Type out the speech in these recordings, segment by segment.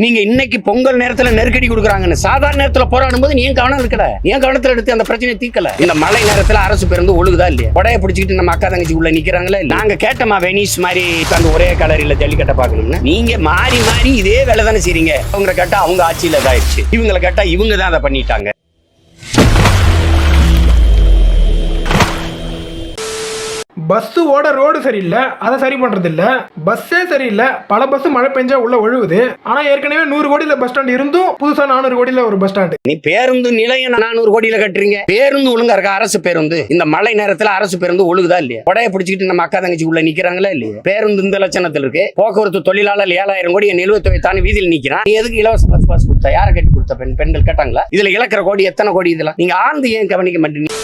நீங்க இன்னைக்கு பொங்கல் நேரத்துல நெருக்கடி கொடுக்குறாங்கன்னு. சாதாரண நேரத்துல போராடும் போது நீ ஏன் கவனம் இருக்கல? ஏன் கவனத்துல எடுத்து அந்த பிரச்சனையை தீக்கல இந்த மழை நேரத்துல அரசு பேருந்து ஒழுகுதா இல்லையா? கொடைய பிடிச்சிக்கிட்டு நம்ம அக்கா தங்கச்சி உள்ள நிக்கிறாங்களே நாங்க கேட்டோமா வெனிஸ் மாதிரி அந்த ஒரே கலரில ஜல்லிக்கட்டை பார்க்கணும்னு. நீங்க மாறி மாறி இதே வேலை தானே செய்றீங்க. அவங்க கேட்டா அவங்க ஆட்சியில இதாயிடுச்சு. இவங்களை கேட்டா இவங்க தான் அதை பண்ணிட்டாங்க. பஸ்ஸோட ஓட ரோடு சரியில்லை அதை சரி பண்ணுறதில்ல பஸ்ஸே சரியில்லை. பல பஸ் மழை பெஞ்சா உள்ள ஒழுகுது. ஆனால் ஏற்கனவே நூறு கோடியில் பஸ் ஸ்டாண்ட் இருந்தும் புதுசாக நானூறு கோடியில் ஒரு பஸ் ஸ்டாண்டு. நீ பேருந்து நிலையம் நானூறு கோடியில் கட்டுறீங்க. பேருந்து ஒழுங்கா இருக்கா? அரசு பேருந்து. இந்த மழை நேரத்தில் அரசு பேருந்து ஒழுகுதா இல்லையா? கொடைய பிடிச்சிக்கிட்டு நம்ம அக்கா தங்கச்சி உள்ள நிக்கிறாங்களா இல்லையா? பேருந்து இந்த லட்சணத்தில் இருக்கு. போக்குவரத்து தொழிலாளர் ஏழாயிரம் கோடி தொகை தானே வீதியில் நிற்கிறான் நீ எதுக்கு இலவச பஸ் பாஸ் கொடுத்தா? யாரை கட்டி கொடுத்த பெண்? பெண்கள் கேட்டாங்களா? இதில் இழக்கிற கோடி எத்தனை கோடி இதெல்லாம் நீங்கள் ஆழ்ந்து ஏன் கவனிக்க மாட்டீங்க?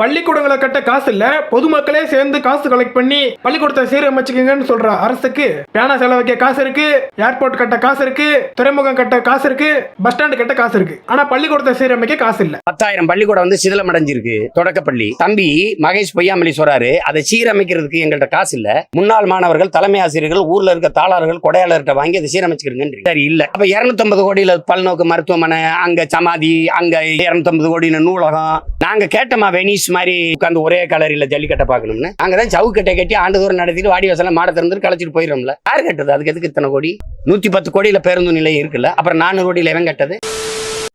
பள்ளிக்கூடங்களை கட்ட காசு இல்ல. பொதுமக்களே சேர்ந்து காசு கலெக்ட் பண்ணி பள்ளிக்கூடத்தை சீரமைச்சுக்கங்கன்னு சொல்ற அரசுக்கு பேனா செலவைக்க காசு இருக்கு. ஏர்போர்ட் கட்ட காசு இருக்கு. துறைமுகம் கட்ட காசு இருக்கு. பஸ் ஸ்டாண்டு கட்ட காசு இருக்கு. ஆனா பள்ளிக்கூடத்தை சீரமைக்க காசு இல்ல. பத்தாயிரம் பள்ளிக்கூடம் வந்து சிதிலம் அடைஞ்சிருக்கு தொடக்கப்பள்ளி. தம்பி மகேஷ் பொய்யாமலி சொல்றாரு. அதை சீரமைக்கிறதுக்கு எங்கள்கிட்ட காசு இல்ல. முன்னாள் மாணவர்கள் தலைமை ஆசிரியர்கள் ஊர்ல இருக்க தாளாளர்கள் கொடையாளர்கிட்ட வாங்கி அதை சீரமைச்சுக்கிறீங்க சரி இல்ல. அப்ப 250 கோடியில பல்நோக்கு மருத்துவமனை அங்க சமாதி அங்க 250 கோடியில நூலகம். நாங்க கேட்டோமா வெனிஸ் மாதிரி உட்காந்து ஒரே கலரில ஜல்லிக்கட்டை பார்க்கணும்னு. அங்கதான் சவுக்கட்டை கட்டி ஆண்டுதோறும் நடத்திட்டு வாடி வசலம் மாட திறந்து கலைச்சிட்டு போயிடும்ல யார் கட்டுறது? அதுக்கு எதுக்கு இத்தனை கோடி? நூத்தி பத்து கோடியில பேருந்து நிலையம் இருக்குல்ல. அப்புறம் நானூறு கோடியில எவன் கட்டது?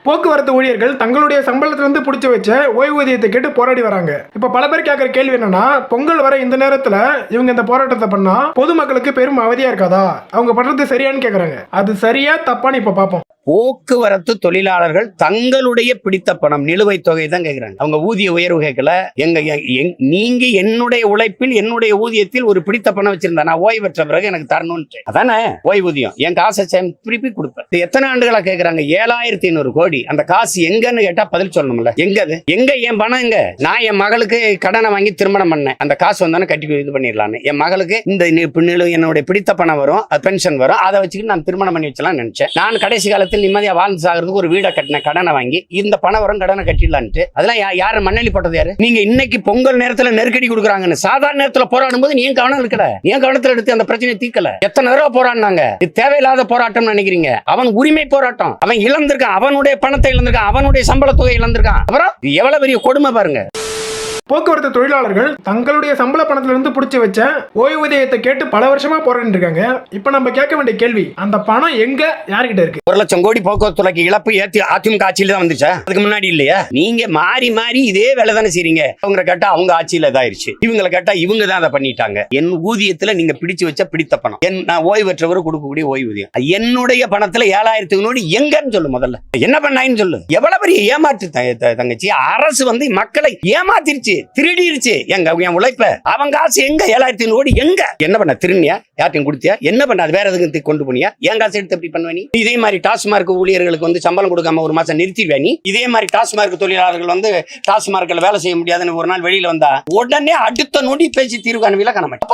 போக்குவரத்து ஊழியர்கள் தங்களுடைய சம்பளத்திலிருந்து பிடிச்சி வச்ச ஓய்வூதியத்தை கேட்டு போராடி வராங்க. இப்ப பல பேர் கேட்கற கேள்வி என்னன்னா பொங்கல் வர இந்த நேரத்துல இவங்க இந்த போராட்டத்தை பண்ணா பொதுமக்களுக்கு பெரும் அவதியா இருக்காதா? அவங்க பண்றது சரியான்னு கேக்குறாங்க. அது சரியா தப்பான்னு இப்ப பாப்போம். போக்குவரத்து தொழிலாளர்கள் தங்களுடைய பிடித்த பணம் நிலுவைத் தொகை தான் கேட்கிறாங்க அவங்க ஊதிய உயர்வு கேட்கல எங்க எங்- நீங்க என்னுடைய உழைப்பில் என்னுடைய ஊதியத்தில் ஒரு பிடித்த பணம் வச்சிருந்தா நான் ஓய்வு பெற்ற பிறகு எனக்கு தரணும்னு அதானே? ஓய்வூதியம் என் காசை சேமி- திருப்பி கொடுப்பேன். எத்தனை ஆண்டுகளா கேட்கறாங்க ஏழாயிரத்தி ஐநூறு கோடி. அந்த காசு எங்கன்னு கேட்டா பதில் சொல்லணும்ல. எங்க அது எங்க? என் பணம் எங்க? நான் என் மகளுக்கு கடனை வாங்கி திருமணம் பண்ணேன். அந்த காசு வந்தானே கட்டி இது பண்ணிடலான்னு. என் மகளுக்கு இந்த என்னுடைய பிடித்த பணம் வரும் அது பென்ஷன் வரும். அதை வச்சுக்கிட்டு நான் திருமணம் பண்ணி வச்சலாம் நினைச்சேன். நான் கடைசி காலத்தில் நிம்மதியா வாழ்ந்து சாகிறதுக்கு ஒரு வீடை கட்டின கடனை வாங்கி இந்த பணம் வரும் கடனை கட்டிடலான்ட்டு. அதெல்லாம் யா- மண்ணெளி போட்டது யாரு? நீங்க இன்னைக்கு பொங்கல் நேரத்துல நெருக்கடி கொடுக்குறாங்கன்னு சாதாரண நேரத்துல போராடும் போது நீ ஏன் கவனம் இருக்கல? நீ ஏன் கவனத்துல எடுத்து அந்த பிரச்சனையை தீக்கல எத்தனை தடவை போராடினாங்க? இது தேவையில்லாத போராட்டம் நினைக்கிறீங்க. அவன் உரிமை போராட்டம். அவன் இழந்திருக்கான். அவனுடைய பணத்தை இழந்திருக்கான். அவனுடைய சம்பள தொகை இழந்திருக்கான். அப்புறம் எவ்வளவு பெரிய கொடுமை பாருங்க. போக்குவரத்து தொழிலாளர்கள் தங்களுடைய சம்பள பணத்திலிருந்து பிடிச்சி வச்ச ஓய்வூதியத்தை கேட்டு பல வருஷமா போராடிட்டு இருக்காங்க இப்ப நம்ம கேட்க வேண்டிய கேள்வி அந்த பணம் எங்க யார்கிட்ட இருக்கு? ஒரு லட்சம் கோடி போக்குவரத்து இழப்பு ஏத்தி அதிமுக ஆட்சியில தான் வந்துச்சா? அதுக்கு முன்னாடி இல்லையா? நீங்க மாறி மாறி இதே வேலை தானே செய்றீங்க. அவங்க கேட்டா அவங்க ஆட்சியில இதாயிருச்சு. இவங்களை கேட்டா இவங்க தான் அதை பண்ணிட்டாங்க. என் ஊதியத்துல நீங்க பிடிச்சு வச்ச பிடித்த பணம். என் நான் ஓய்வு கொடுக்கக்கூடிய ஓய்வூதியம். என்னுடைய பணத்துல ஏழாயிரத்தி நூறு எங்கன்னு சொல்லு முதல்ல. என்ன பண்ணாயின்னு சொல்லு. எவ்வளவு பெரிய ஏமாற்று தங்கச்சி. அரசு வந்து மக்களை ஏமாத்திருச்சு. திருடிருச்சு. எங்க என் உழைப்ப. அவங்க காசு எங்க? ஏழாயிரத்தி ஐநூறு கோடி எங்க? என்ன பண்ண திருநியா யார்ட்டையும் கொடுத்தியா? என்ன பண்ண அது வேற எதுக்கு கொண்டு போனியா? என் காசு எடுத்து எப்படி பண்ணுவ நீ? இதே மாதிரி டாஸ்மார்க் ஊழியர்களுக்கு வந்து சம்பளம் கொடுக்காம ஒரு மாசம் நிறுத்திடுவா நீ? இதே மாதிரி டாஸ்மார்க் தொழிலாளர்கள் வந்து டாஸ்மார்க்ல வேலை செய்ய முடியாதுன்னு ஒரு நாள் வெளியில வந்தா உடனே அடுத்த நொடி பேசி தீர்வு காணுவீல காண மாட்டேன்